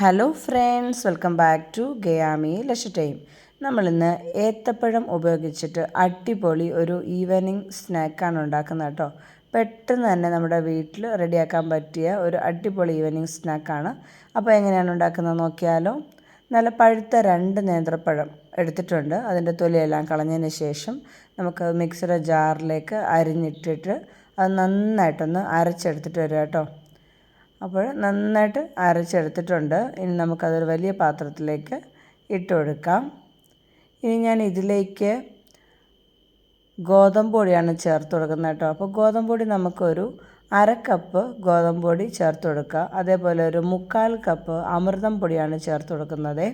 Hello friends welcome back to ഗയാമി ലക്ഷ time നമ്മളിന്ന് ഏത്തപ്പഴം ഉപയോഗിച്ചിട്ട് അടിപൊളി ഒരു ഈവനിങ് സ്നാക്കാണ് ഉണ്ടാക്കുന്നത് കേട്ടോ. പെട്ടെന്ന് തന്നെ നമ്മുടെ വീട്ടിൽ റെഡിയാക്കാൻ പറ്റിയ ഒരു അടിപൊളി ഈവനിങ് സ്നാക്കാണ് അപ്പോൾ എങ്ങനെയാണ് ഉണ്ടാക്കുന്നത് നോക്കിയാലോ. നല്ല പഴുത്ത രണ്ട് നേന്ത്രപ്പഴം എടുത്തിട്ടുണ്ട്. അതിന്റെ തൊലിയെല്ലാം കളഞ്ഞതിന് ശേഷം നമുക്ക് മിക്സിയുടെ ജാറിലേക്ക് അരിഞ്ഞിട്ടിട്ട് അത് നന്നായിട്ടൊന്ന് അരച്ചെടുത്തിട്ട് വരിക കേട്ടോ. അപ്പോൾ നന്നായിട്ട് അരച്ചെടുത്തിട്ടുണ്ട്. ഇനി നമുക്കതൊരു വലിയ പാത്രത്തിലേക്ക് ഇട്ട് കൊടുക്കാം ഇനി ഞാൻ ഇതിലേക്ക് ഗോതമ്പ് പൊടിയാണ് ചേർത്ത് കൊടുക്കുന്നത് കേട്ടോ. അപ്പോൾ ഗോതമ്പ് പൊടി നമുക്കൊരു അര കപ്പ് ഗോതമ്പ് പൊടി ചേർത്ത് കൊടുക്കുക അതേപോലെ ഒരു മുക്കാൽ കപ്പ് അമൃതം പൊടിയാണ് ചേർത്ത് കൊടുക്കുന്നത്.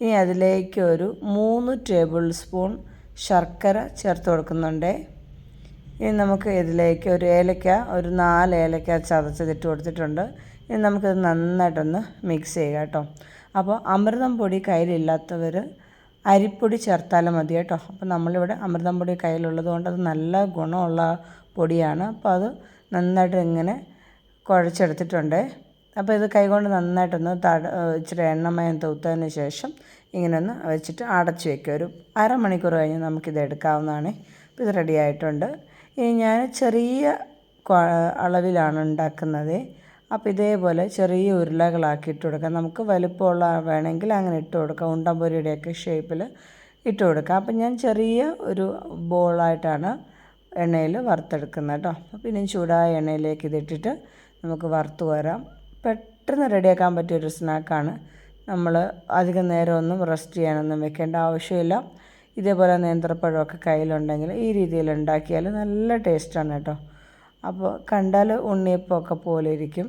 ഇനി അതിലേക്ക് ഒരു മൂന്ന് ടേബിൾ സ്പൂൺ ശർക്കര ചേർത്ത് കൊടുക്കുന്നുണ്ട്. ഇനി നമുക്ക് ഇതിലേക്ക് ഒരു ഏലക്ക ഒരു നാല് ഏലക്ക ചതച്ചതിട്ട് കൊടുത്തിട്ടുണ്ട്. ഇനി നമുക്കിത് നന്നായിട്ടൊന്ന് മിക്സ് ചെയ്യുക കേട്ടോ. അപ്പോൾ അമൃതം പൊടി കയ്യിലില്ലാത്തവർ അരിപ്പൊടി ചേർത്താലും മതി കേട്ടോ. അപ്പോൾ നമ്മളിവിടെ അമൃതം പൊടി കയ്യിലുള്ളത് കൊണ്ട് അത് നല്ല ഗുണമുള്ള പൊടിയാണ്. അപ്പോൾ അത് നന്നായിട്ട് ഇങ്ങനെ കുഴച്ചെടുത്തിട്ടുണ്ട്. അപ്പോൾ ഇത് കൈകൊണ്ട് നന്നായിട്ടൊന്ന് തട ഇച്ചിരി എണ്ണമയം തൂത്തതിന് ശേഷം ഇങ്ങനെ ഒന്ന് വെച്ചിട്ട് അടച്ചു വയ്ക്കുക ഒരു അരമണിക്കൂർ കഴിഞ്ഞ് നമുക്കിത് എടുക്കാവുന്നതാണ്. അപ്പോൾ ഇത് റെഡി ആയിട്ടുണ്ട്. ഞാൻ ചെറിയ അളവിലാണ് ഉണ്ടാക്കുന്നത്. അപ്പോൾ ഇതേപോലെ ചെറിയ ഉരുളകളാക്കി ഇട്ട് കൊടുക്കാം. നമുക്ക് വലുപ്പമുള്ള വേണമെങ്കിൽ അങ്ങനെ ഇട്ട് കൊടുക്കാം. ഉണ്ടംപൊരിയുടെയൊക്കെ ഷേപ്പിൽ ഇട്ട് കൊടുക്കാം. അപ്പം ഞാൻ ചെറിയ ഒരു ബോളായിട്ടാണ് എണ്ണയിൽ വറുത്തെടുക്കുന്നത് കേട്ടോ. ഇനി ചൂടായ എണ്ണയിലേക്ക് ഇതിട്ടിട്ട് നമുക്ക് വറുത്ത് വരാം പെട്ടെന്ന് റെഡിയാക്കാൻ പറ്റിയൊരു സ്നാക്കാണ്. നമ്മൾ അധികം നേരമൊന്നും റെസ്റ്റ് ചെയ്യാനൊന്നും വെക്കേണ്ട ആവശ്യമില്ല. ഇതേപോലെ നേന്ത്രപ്പഴമൊക്കെ കയ്യിലുണ്ടെങ്കിൽ ഈ രീതിയിൽ ഉണ്ടാക്കിയാൽ നല്ല ടേസ്റ്റാണ് കേട്ടോ. അപ്പോൾ കണ്ടാൽ ഉണ്ണിയപ്പമൊക്കെ പോലെ ഇരിക്കും.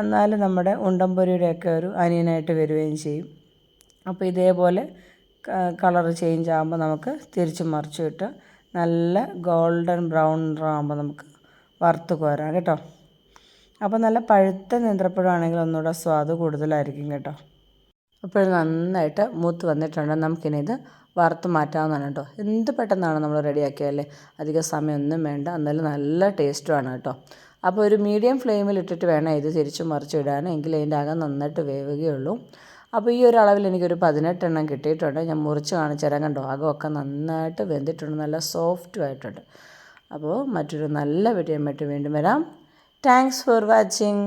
എന്നാൽ നമ്മുടെ ഉണ്ടംപൊരിയുടെയൊക്കെ ഒരു അനിയനായിട്ട് വരികയും ചെയ്യും. അപ്പോൾ ഇതേപോലെ കളർ ചേഞ്ച് ആകുമ്പോൾ നമുക്ക് തിരിച്ച് മറിച്ചിട്ട് നല്ല ഗോൾഡൻ ബ്രൗൺ ആകുമ്പോൾ നമുക്ക് വറുത്ത് കോരാം കേട്ടോ. അപ്പോൾ നല്ല പഴുത്ത നേന്ത്രപ്പഴമാണെങ്കിൽ ഒന്നുകൂടെ സ്വാദ് കൂടുതലായിരിക്കും കേട്ടോ. അപ്പോൾ നന്നായിട്ട് മൂത്ത് വന്നിട്ടുണ്ട്. നമുക്കിനി ഇത് വറുത്ത് മാറ്റാവുന്നതാണ് കേട്ടോ. എന്ത് പെട്ടെന്നാണ് നമ്മൾ റെഡിയാക്കിയാലേ അധിക സമയമൊന്നും വേണ്ട. എന്നാലും നല്ല ടേസ്റ്റുമാണ് കേട്ടോ. അപ്പോൾ ഒരു മീഡിയം ഫ്ലെയിമിൽ ഇട്ടിട്ട് വേണം ഇത് തിരിച്ച് മറിച്ചിടാൻ എങ്കിൽ അതിന്റെ അകം നന്നായിട്ട് വേവുകയുള്ളൂ. അപ്പോൾ ഈ ഒരു അളവിൽ എനിക്കൊരു പതിനെട്ടെണ്ണം കിട്ടിയിട്ടുണ്ട്. ഞാൻ മുറിച്ച് കാണിച്ചു തരാം കണ്ടോ? അകമൊക്കെ നന്നായിട്ട് വെന്തിട്ടുണ്ട്. നല്ല സോഫ്റ്റും ആയിട്ടുണ്ട്. അപ്പോൾ മറ്റൊരു നല്ല വീഡിയോ വീണ്ടും വരാം. Thanks for watching